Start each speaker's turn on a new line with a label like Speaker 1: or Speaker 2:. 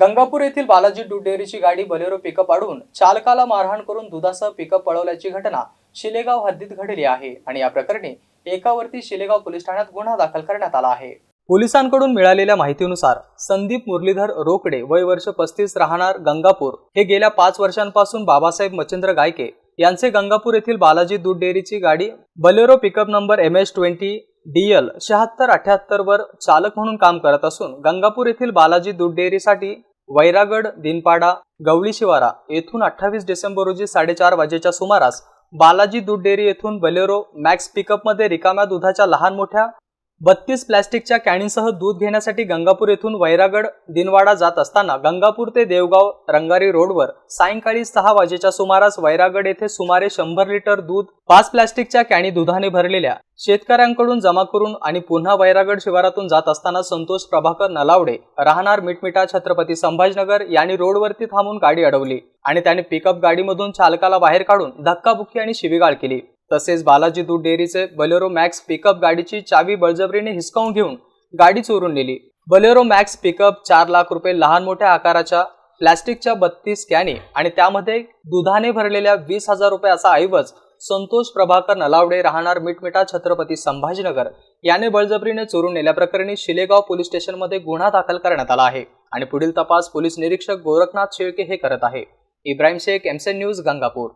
Speaker 1: गंगापूर येथील बालाजी दूध डेअरीची गाडी बलेरो पिकअप अडून चालकाला मारहाण करून दुधासह पिकअप पळवल्याची घटना शिलेगाव हद्दीत घडली आहे आणि या प्रकरणी एकावरती शिलेगाव पोलीस ठाण्यात गुन्हा दाखल करण्यात आला आहे. पोलिसांकडून मिळालेल्या माहितीनुसार संदीप मुरलीधर रोकडे वय वर्ष पस्तीस राहणार गंगापूर हे गेल्या पाच वर्षांपासून बाबासाहेब मच्छिंद्र गायके यांचे गंगापूर येथील बालाजी दूध डेअरीची गाडी Bolero pickup number M H twenty D L शहात्तर अठ्याहत्तर वर चालक म्हणून काम करत असून गंगापूर येथील बालाजी दूध डेअरीसाठी वैरागड दिनपाडा गवळी शिवारा येथून अठ्ठावीस डिसेंबर रोजी साडेचार वाजेच्या सुमारास बालाजी दूध डेअरी येथून बलेरो मॅक्स पिकअपमध्ये रिकाम्या दुधाच्या लहान मोठ्या बत्तीस प्लॅस्टिकच्या कॅनीसह दूध घेण्यासाठी गंगापूर येथून वैरागड दिनवाडा जात असताना गंगापूर ते देवगाव रंगारी रोडवर सायंकाळी सहा वाजेच्या सुमारास वैरागड येथे सुमारे शंभर लिटर दूध पाच प्लॅस्टिकच्या कॅनी दुधाने भरलेल्या शेतकऱ्यांकडून जमा करून आणि पुन्हा वैरागड शिवारातून जात असताना संतोष प्रभाकर नलावडे राहणार मिटमिटा छत्रपती संभाजीनगर यांनी रोडवरती थांबून गाडी अडवली आणि त्याने पिकअप गाडीमधून चालकाला बाहेर काढून धक्काबुक्की आणि शिवीगाळ केली. तसेच बालाजी दूध डेअरीचे बलेरो मॅक्स पिकअप गाडीची चावी बळजबरीने हिसकावून घेऊन गाडी चोरून नेली. बलेरो मॅक्स पिकअप चार लाख रुपये लहान मोठ्या आकाराच्या प्लॅस्टिकच्या बत्तीस कॅनी आणि त्यामध्ये दुधाने भरलेल्या वीस हजार रुपये असा ऐवज संतोष प्रभाकर नलावडे राहणार मिटमिटा छत्रपती संभाजीनगर याने बळजबरीने चोरून नेल्याप्रकरणी शिलेगाव पोलीस स्टेशनमध्ये गुन्हा दाखल करण्यात आला आहे आणि पुढील तपास पोलीस निरीक्षक गोरखनाथ शेळके हे करत आहे. इब्राहिम शेख एमसेन न्यूज गंगापूर.